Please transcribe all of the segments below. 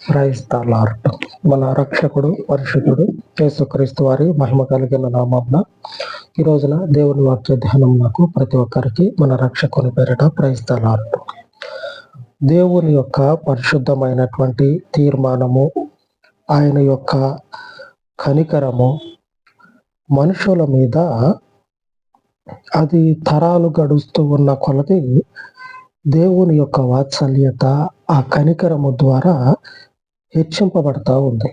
Praise lord మన రక్షకుడు పరిశుద్ధుడు యేసుక్రీస్తు వారి మహిమ కలిగిన నామమున ఈ రోజున దేవుని వాక్య ధ్యానం నాకు ప్రతి ఒక్కరికి మన రక్షకుని పేరిట ప్రైజ్ లార్డ్ దేవుని యొక్క పరిశుద్ధమైనటువంటి తీర్మానము ఆయన యొక్క కనికరము మనుషుల మీద అది తరాలు గడుస్తూ ఉన్న కొలది దేవుని యొక్క వాత్సల్యత ఆ కనికరము ద్వారా హెచ్చింపబడతా ఉంది.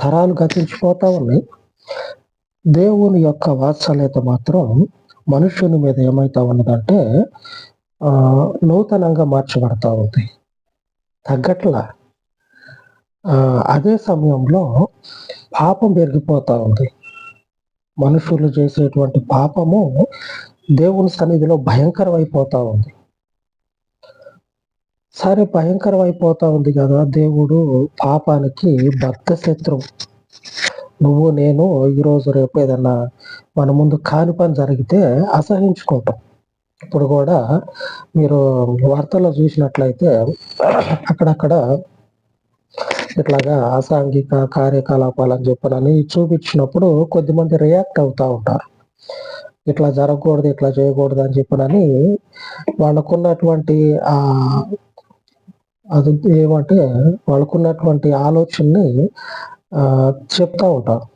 తరాలు గతించిపోతా ఉన్నాయి. దేవుని యొక్క వాత్సల్యత మాత్రం మనుషుని మీద ఏమైతా ఉన్నదంటే నూతనంగా మార్చబడతా ఉంది. తగ్గట్లా అదే సమయంలో పాపం పెరిగిపోతా ఉంది. మనుషులు చేసేటువంటి పాపము దేవుని సన్నిధిలో భయంకరమైపోతా ఉంది. సరే భయంకరం అయిపోతా ఉంది కదా దేవుడు పాపానికి భక్త శత్రువు నువ్వు నేను ఈరోజు రేపు ఏదన్నా మన ముందు కాని పని జరిగితే అసహించుకుంటాం ఇప్పుడు కూడా మీరు వార్తల్లో చూసినట్లయితే అక్కడక్కడ ఇట్లాగా అసాంఘిక కార్యకలాపాలు అని చెప్పనని చూపించినప్పుడు కొద్దిమంది రియాక్ట్ అవుతా ఉంటారు. ఇట్లా జరగకూడదు ఇట్లా చేయకూడదు అని చెప్పనని వాళ్ళకున్నటువంటి ఆ అది ఏమంటే వాళ్ళకున్నటువంటి ఆలోచనని ఆ, చెప్తా ఉంటారు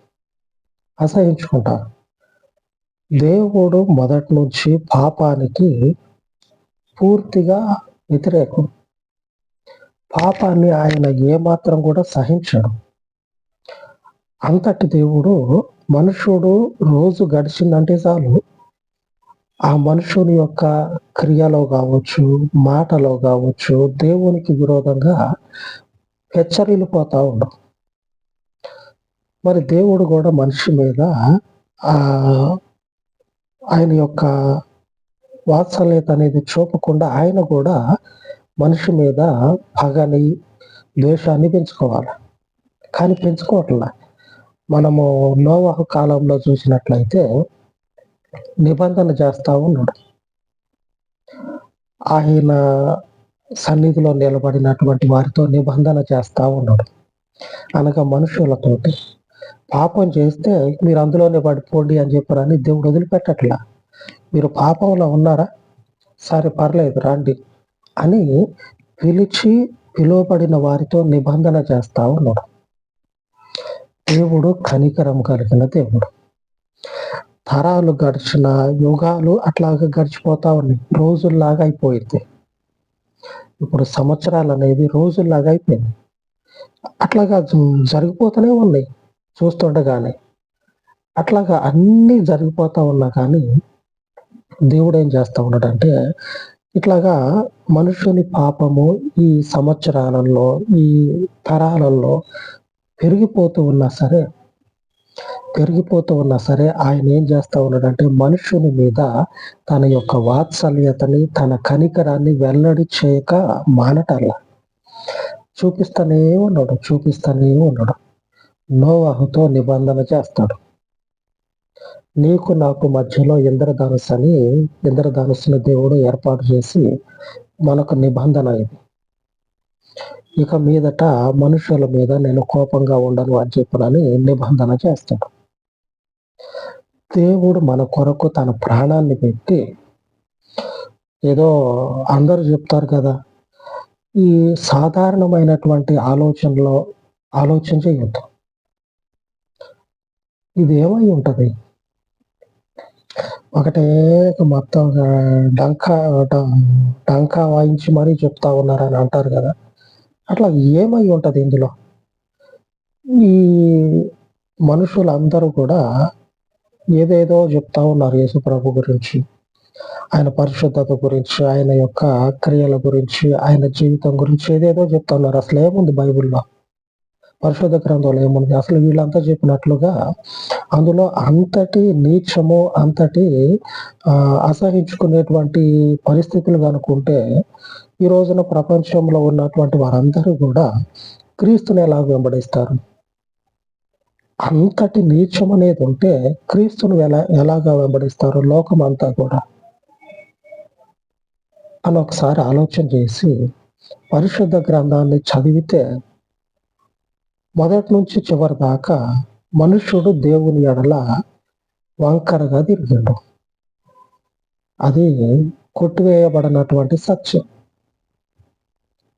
అసహించుకుంటారు దేవుడు మొదటి నుంచి పాపానికి పూర్తిగా వ్యతిరేకం. పాపాన్ని ఆయన ఏమాత్రం కూడా సహించడు. అంతటి దేవుడు మనుషుడు రోజు గడిచిందంటే చాలు. ఆ మనుషుని యొక్క క్రియలో కావచ్చు మాటలో కావచ్చు దేవునికి విరోధంగా హెచ్చరిలు పోతా ఉండవు మరి దేవుడు కూడా మనిషి మీద ఆయన యొక్క వాత్సల్యత అనేది చూపకుండా ఆయన కూడా మనిషి మీద పగని ద్వేషాన్ని పెంచుకోవాలి. కానీ పెంచుకోవట్లా. మనము నోవాహ కాలంలో చూసినట్లయితే నిబంధన చేస్తా ఉన్నాడు. ఆయన సన్నిధిలో నిలబడినటువంటి వారితో నిబంధన చేస్తా ఉన్నాడు. అనగా మనుషులతోటి పాపం చేస్తే మీరు అందులోనే పడిపోండి అని చెప్పారని దేవుడు వదిలిపెట్టట్లా. మీరు పాపంలో ఉన్నారా? సరే పర్లేదు రండి అని పిలిచి పిలువబడిన వారితో నిబంధన చేస్తా ఉన్నాడు. దేవుడు కనికరం కలిగిన దేవుడు. తరాలు గడిచిన యుగాలు అట్లాగా గడిచిపోతా ఉన్నాయి. రోజుల్లాగా అయిపోయింది. ఇప్పుడు సంవత్సరాలు అనేది రోజుల్లాగా అయిపోయింది. అట్లాగా జరిగిపోతూనే ఉన్నాయి చూస్తుండగానే. అట్లాగా అన్నీ జరిగిపోతా ఉన్నా కానీ దేవుడు ఏం చేస్తా ఉన్నాడంటే ఇట్లాగా మనుషుని పాపము ఈ సంవత్సరాలలో ఈ తరాలలో పెరిగిపోతూ ఉన్నా సరే పెరిగిపోతూ ఉన్నా సరే ఆయన ఏం చేస్తా ఉన్నాడంటే మనుషుని మీద తన యొక్క వాత్సల్యతని తన కనికరాన్ని వెల్లడి చేయక మానటల్లా. చూపిస్తానే ఉన్నాడు చూపిస్తానే ఉన్నాడు. నోవాహుతో నిబంధన చేస్తాడు. నీకు నాకు మధ్యలో ఇంద్రధనుసు అని ఇంద్రధనుస్సుని దేవుడు ఏర్పాటు చేసి మనకు నిబంధన ఇది. ఇక మీదట మనుషుల మీద నేను కోపంగా ఉండను అని చెప్పనని నిబంధన చేస్తాడు. దేవుడు మన కొరకు తన ప్రాణాన్ని పెట్టి ఏదో అందరూ చెప్తారు కదా ఈ సాధారణమైనటువంటి ఆలోచనలో ఆలోచన చేయొద్దు. ఇది ఏమై ఉంటుంది? ఒకటే మొత్తం డంకా డంకా వాయించి మరీ చెప్తా ఉన్నారని అంటారు కదా. అట్లా ఏమై ఉంటుంది ఇందులో? ఈ మనుషులందరూ కూడా ఏదేదో చెప్తా ఉన్నారు యేసుప్రభు గురించి. ఆయన పరిశుద్ధత గురించి ఆయన యొక్క క్రియల గురించి ఆయన జీవితం గురించి ఏదేదో చెప్తా ఉన్నారు. అసలు ఏముంది బైబిల్లో? పరిశుద్ధ గ్రంథంలో ఏముంది? అసలు వీళ్ళంతా చెప్పినట్లుగా అందులో అంతటి నీచము అంతటి అసహించుకునేటువంటి పరిస్థితులు కనుకుంటే ఈ రోజున ప్రపంచంలో ఉన్నటువంటి వారందరూ కూడా క్రీస్తుని ఎలా వెంబడిస్తారు? అంతటి నీచం అనేది ఉంటే క్రీస్తును ఎలా ఎలాగా వెంబడిస్తారు లోకం అంతా కూడా? అని ఒకసారి ఆలోచన చేసి పరిశుద్ధ గ్రంథాన్ని చదివితే మొదటి నుంచి చివరి దాకా మనుష్యుడు దేవుని ఎడల వంకరగా తిరిగిండు. అది కొట్టివేయబడినటువంటి సత్యం.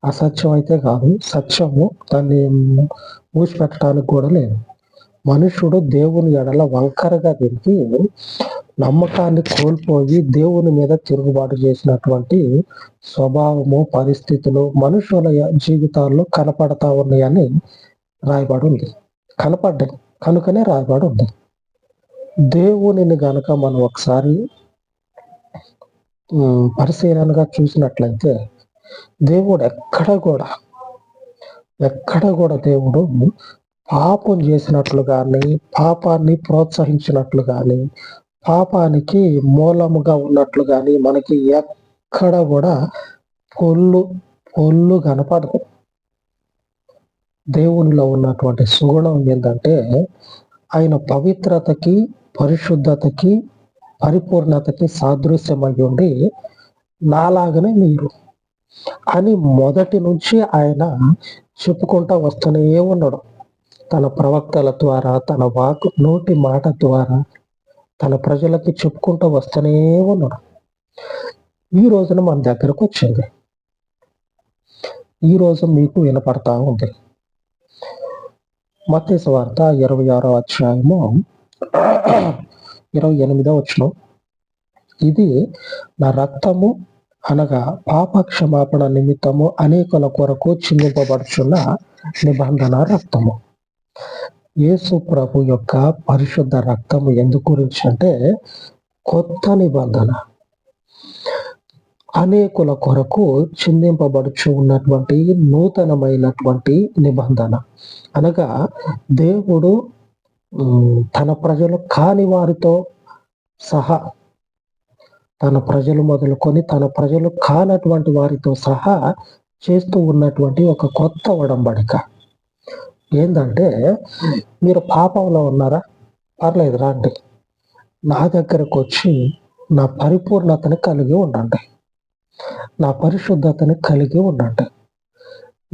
అసత్యం అయితే కాదు సత్యము దాన్ని మూసిపెట్టడానికి కూడా లేదు. మనుషుడు దేవుని ఎడల వంకరగా తిరిగి నమ్మకాన్ని కోల్పోయి దేవుని మీద తిరుగుబాటు చేసినటువంటి స్వభావము పరిస్థితులు మనుషుల జీవితాల్లో కనపడతా ఉన్నాయని రాయబడి ఉంది కనపడ్డాయి. కనుకనే రాయబడి ఉంది దేవునిని గనక మనం ఒకసారి పరిశీలనగా చూసినట్లయితే దేవుడు ఎక్కడ కూడా ఎక్కడ కూడా దేవుడు పాపం చేసినట్లు కానీ పాపాన్ని ప్రోత్సహించినట్లు కానీ పాపానికి మూలముగా ఉన్నట్లు కానీ మనకి ఎక్కడ కూడా పొల్లు పొల్లు కనపడదు. దేవునిలో ఉన్నటువంటి సుగుణం ఏంటంటే ఆయన పవిత్రతకి పరిశుద్ధతకి పరిపూర్ణతకి సాదృశ్యమై ఉండి నాలాగనే మీరు. అని మొదటి నుంచి ఆయన చెప్పుకుంటా వస్తూనే ఉన్నాడు. తన ప్రవక్తల ద్వారా తన వాక్ నోటి మాట ద్వారా తన ప్రజలకి చెప్పుకుంటూ వస్తూనే ఉన్నాడు. ఈ రోజున మన దగ్గరకు వచ్చింది ఈ రోజు మీకు వినపడతా ఉంది. మత్స్య వార్త ఇరవై ఆరో అధ్యాయము ఇరవై ఎనిమిదో వచ్చిన ఇది నా రక్తము అనగా పాప క్షమాపణ నిమిత్తము అనేకుల కొరకు చిందింపబడుచున్న నిబంధన రక్తము. యేసు ప్రభు యొక్క పరిశుద్ధ రక్తము ఎందు గురించి అంటే కొత్త నిబంధన. అనేకుల కొరకు చిందింపబడుచు ఉన్నటువంటి నూతనమైనటువంటి నిబంధన. అనగా దేవుడు తన ప్రజలు కాని వారితో సహా తన ప్రజలు మొదలుకొని తన ప్రజలు కానటువంటి వారితో సహా చేస్తూ ఉన్నటువంటి ఒక కొత్త ఒడంబడిక. ఏంటంటే మీరు పాపంలో ఉన్నారా? పర్లేదు రాండి. నా దగ్గరకు వచ్చి నా పరిపూర్ణతని కలిగి ఉండండి. నా పరిశుద్ధతని కలిగి ఉండండి.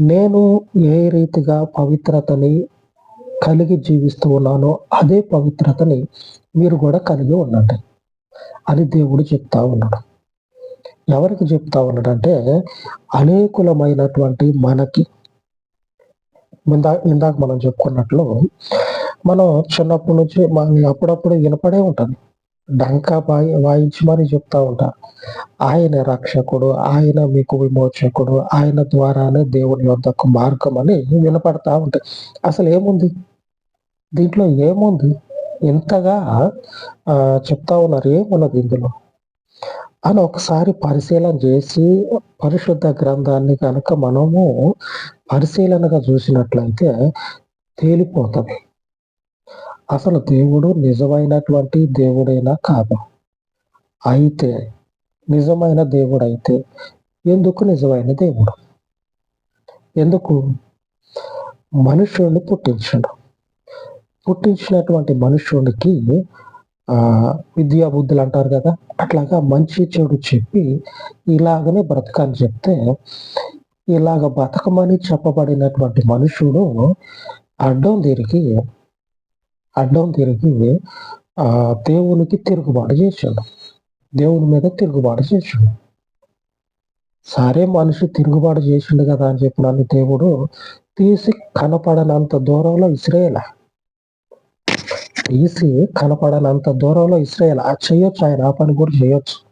నేను ఏ రీతిగా పవిత్రతని కలిగి జీవిస్తూ ఉన్నానో అదే పవిత్రతని మీరు కూడా కలిగి ఉండండి. అని దేవుడు చెప్తా ఉన్నాడు. ఎవరికి చెప్తా ఉన్నాడంటే అనేకులమైనటువంటి మనకి. ఇందా ఇందాక మనం చెప్పుకున్నట్లు మనం చిన్నప్పటి నుంచి అప్పుడప్పుడు వినపడే ఉంటుంది. డంకా వాయి వాయించి మరీ చెప్తా ఉంటారు ఆయన రక్షకుడు ఆయన మీకు విమోచకుడు ఆయన ద్వారానే దేవుని యొద్దకు మార్గం అని వినపడతా ఉంటాయి అసలు ఏముంది? దీంట్లో ఏముంది? ఎంతగా చెప్తా ఉన్నారు ఏమున్నది ఇందులో? అని ఒకసారి పరిశీలన చేసి పరిశుద్ధ గ్రంథాన్ని కనుక మనము పరిశీలనగా చూసినట్లయితే తేలిపోతుంది. అసలు దేవుడు నిజమైనటువంటి దేవుడైనా కాదు. అయితే నిజమైన దేవుడు అయితే ఎందుకు నిజమైన దేవుడు? ఎందుకు? మనుషుల్ని పుట్టించడు. పుట్టించినటువంటి మనుషునికి విద్యాబుద్ధులు విద్యా బుద్ధులు అంటారు కదా అట్లాగా మంచి చెడు చెప్పి ఇలాగనే బ్రతకని చెప్తే ఇలాగ బతకమని చెప్పబడినటువంటి మనుషుడు అడ్డం తిరిగి అడ్డం తిరిగి దేవునికి తిరుగుబాటు చేశాడు. దేవుని మీద తిరుగుబాటు చేశాడు. సరే మనిషి తిరుగుబాటు చేసిండు కదా అని చెప్పినాను దేవుడు తీసి కనపడనంత దూరంలో ఇస్రాయేల్. తీసి కనపడనంత దూరంలో ఇస్రాయల్ ఆ చేయొచ్చు ఆయన ఆ పని కూడా చేయొచ్చు.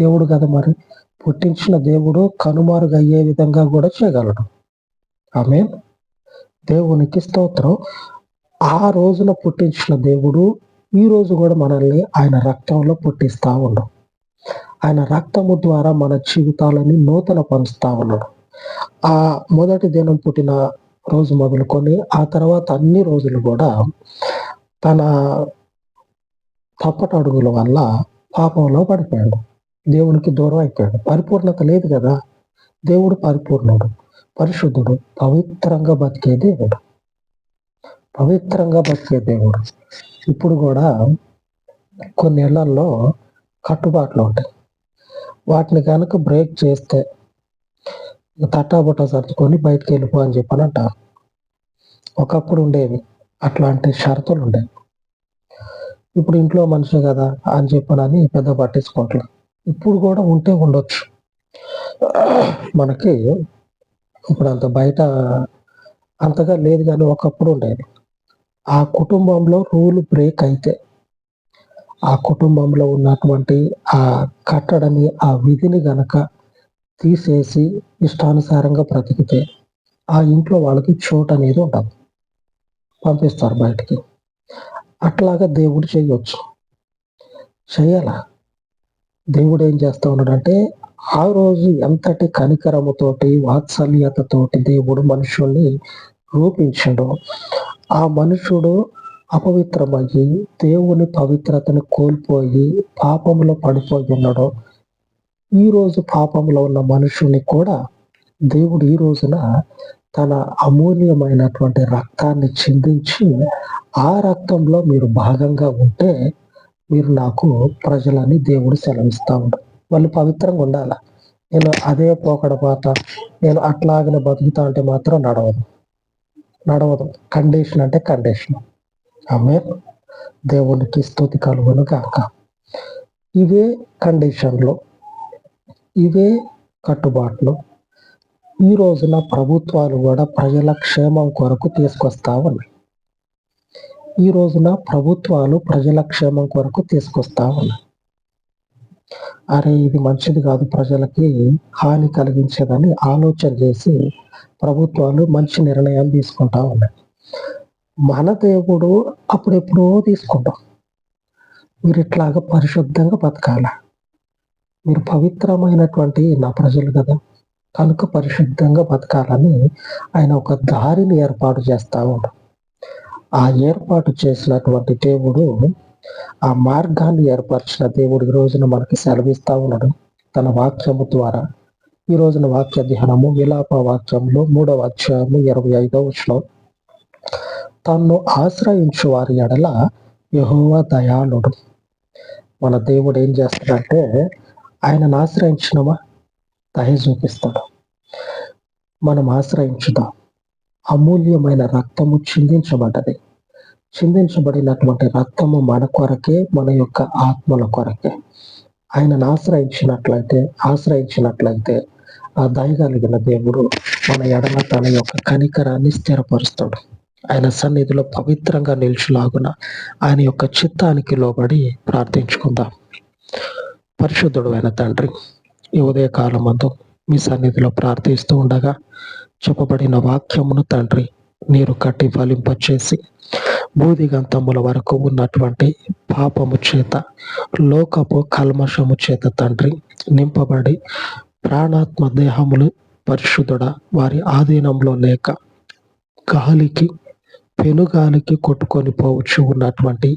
దేవుడు కదా మరి. పుట్టించిన దేవుడు కనుమారుగయ్యే విధంగా కూడా చేయగలడు. ఆమె దేవునికి స్తోత్రం. ఆ రోజున పుట్టించిన దేవుడు ఈ రోజు కూడా మనల్ని ఆయన రక్తంలో పుట్టిస్తా ఉన్నాడు. ఆయన రక్తము ద్వారా మన జీవితాలని నూతన పరుస్తా ఉన్నాడు. ఆ మొదటి దినం పుట్టిన రోజు మొదలుకొని ఆ తర్వాత అన్ని రోజులు కూడా తన తప్పట అడుగుల వల్ల పాపంలో పడిపోయాడు. దేవునికి దూరం అయిపోయాడు పరిపూర్ణత లేదు కదా. దేవుడు పరిపూర్ణుడు పరిశుద్ధుడు పవిత్రంగా బతికే దేవుడు. పవిత్రంగా బతికే దేవుడు. ఇప్పుడు కూడా కొన్ని ఇళ్ళల్లో కట్టుబాట్లు ఉంటాయి. వాటిని కనుక బ్రేక్ చేస్తే తట్టాబుట్ట సర్దుకొని బయటకు వెళ్ళిపో అని చెప్పని అంటారు. ఒకప్పుడు ఉండేవి. అట్లాంటి షరతులు ఉండేవి ఇప్పుడు ఇంట్లో మనిషి కదా అని చెప్పనని పెద్ద పట్టించుకోవట్లేదు ఇప్పుడు కూడా ఉంటే ఉండొచ్చు. మనకి ఇప్పుడు అంత బయట అంతగా లేదు కానీ ఒకప్పుడు ఉండేది. ఆ కుటుంబంలో రూల్ బ్రేక్ అయితే ఆ కుటుంబంలో ఉన్నటువంటి ఆ కట్టడని ఆ విధిని గనక తీసేసి ఇష్టానుసారంగా బ్రతికితే ఆ ఇంట్లో వాళ్ళకి చోటు అనేది ఉండదు. పంపిస్తారు బయటికి. అట్లాగా దేవుడు చేయొచ్చు. చేయాల? దేవుడు ఏం చేస్తా ఉన్నాడంటే ఆ రోజు ఎంతటి కనికరముతోటి వాత్సల్యతతోటి దేవుడు మనుషుల్ని రూపించాడు. ఆ మనుషుడు అపవిత్రమయ్యి దేవుని పవిత్రతను కోల్పోయి పాపంలో పడిపోయి ఉన్నాడు. ఈ రోజు పాపంలో ఉన్న మనుషుని కూడా దేవుడు ఈ రోజున తన అమూల్యమైనటువంటి రక్తాన్ని చిందించి ఆ రక్తంలో మీరు భాగంగా ఉంటే మీరు నాకు ప్రజలని దేవుడు సెలవిస్తూ ఉంటారు వాళ్ళు పవిత్రంగా ఉండాల? నేను అదే పోకడ పాత నేను అట్లాగనే బతుకుతా అంటే మాత్రం నడవదు. నడవదు. కండిషన్ అంటే కండిషన్. ఆమె దేవునికి స్థుతి కలుగును కాక ఇవే కండిషన్లు. ఇవే కట్టుబాట్లు. ఈ రోజున ప్రభుత్వాలు కూడా ప్రజల క్షేమం కొరకు తీసుకొస్తా ఉన్నాయి ఈ రోజున ప్రభుత్వాలు ప్రజల క్షేమం కొరకు తీసుకొస్తా ఉన్నాయి అరే ఇది మంచిది కాదు ప్రజలకి హాని కలిగించేదని ఆలోచన చేసి ప్రభుత్వాలు మంచి నిర్ణయం తీసుకుంటా ఉన్నాయి. మన దేవుడు అప్పుడెప్పుడో తీసుకుంటాం. మీరు ఇట్లాగా పరిశుద్ధంగా బతకాల? మీరు పవిత్రమైనటువంటి నా ప్రజలు కదా. కనుక పరిశుద్ధంగా బతకాలని ఆయన ఒక దారిని ఏర్పాటు చేస్తా ఉన్నాడు. ఆ ఏర్పాటు చేసినటువంటి దేవుడు ఆ మార్గాన్ని ఏర్పరిచిన దేవుడు ఈ రోజున మనకి సెలవిస్తా ఉన్నాడు. తన వాక్యము ద్వారా. ఈ రోజున వాక్య ధ్యానము విలాప వాక్యంలో మూడవ అధ్యాయము ఇరవై ఐదవ వచ్చిన తన్ను ఆశ్రయించు వారి ఎడల యహోవ దయాళుడు. మన దేవుడు ఏం చేస్తాడంటే ఆయనను ఆశ్రయించినమా? దయ చూపిస్తాడు మనం ఆశ్రయించుదాం. అమూల్యమైన రక్తము చిందించబడ్డది. చిందించబడినటువంటి రక్తము మన కొరకే మన యొక్క ఆత్మల కొరకే. ఆయనను ఆశ్రయించినట్లయితే ఆశ్రయించినట్లయితే ఆ దయగలిగిన దేవుడు మన ఎడల తన యొక్క కనికరాన్ని స్థిరపరుస్తాడు. ఆయన సన్నిధిలో పవిత్రంగా నిల్చులాగున ఆయన యొక్క చిత్తానికి లోబడి ప్రార్థించుకుందాం. పరిశుద్ధుడు అయిన తండ్రి ఈ ఉదయకాలం అందు మీ సన్నిధిలో ప్రార్థిస్తూ ఉండగా చెప్పబడిన వాక్యమును తండ్రి నీరు కట్టి ఫలింపచేసి బూదిగంతముల వరకు ఉన్నటువంటి పాపము చేత లోకపు కల్మషము చేత తండ్రి నింపబడి ప్రాణాత్మ దేహములు పరిశుద్ధుడ వారి ఆధీనంలో లేక గాలికి పెనుగాలికి కొట్టుకొని పోవచ్చు ఉన్నటువంటి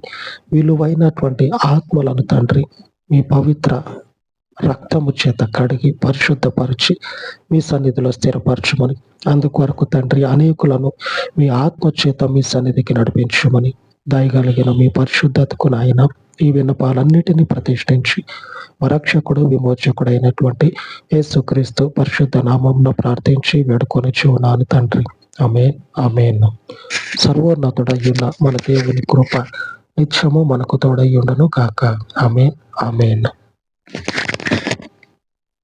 విలువైనటువంటి ఆత్మలను తండ్రి మీ పవిత్ర రక్తము చేత కడిగి పరిశుద్ధపరిచి మీ సన్నిధిలో స్థిరపరచమని అందుకొరకు తండ్రి అనేకులను మీ ఆత్మ చేత మీ సన్నిధికి నడిపించమని దయగలిగిన మీ పరిశుద్ధతకు నాయన ఈ విన్నపాలన్నిటినీ ప్రతిష్ఠించి వరక్షకుడు విమోచకుడు అయినటువంటి యేసుక్రీస్తు పరిశుద్ధ నామంను ప్రార్థించి వేడుకొని చూనాను తండ్రి. అమేన్ అమేన్ సర్వోన్నతుడయ్యున్న మన దేవుని కృప నిత్యము మనకు తోడయ్యుండను కాక అమేన్ అమేన్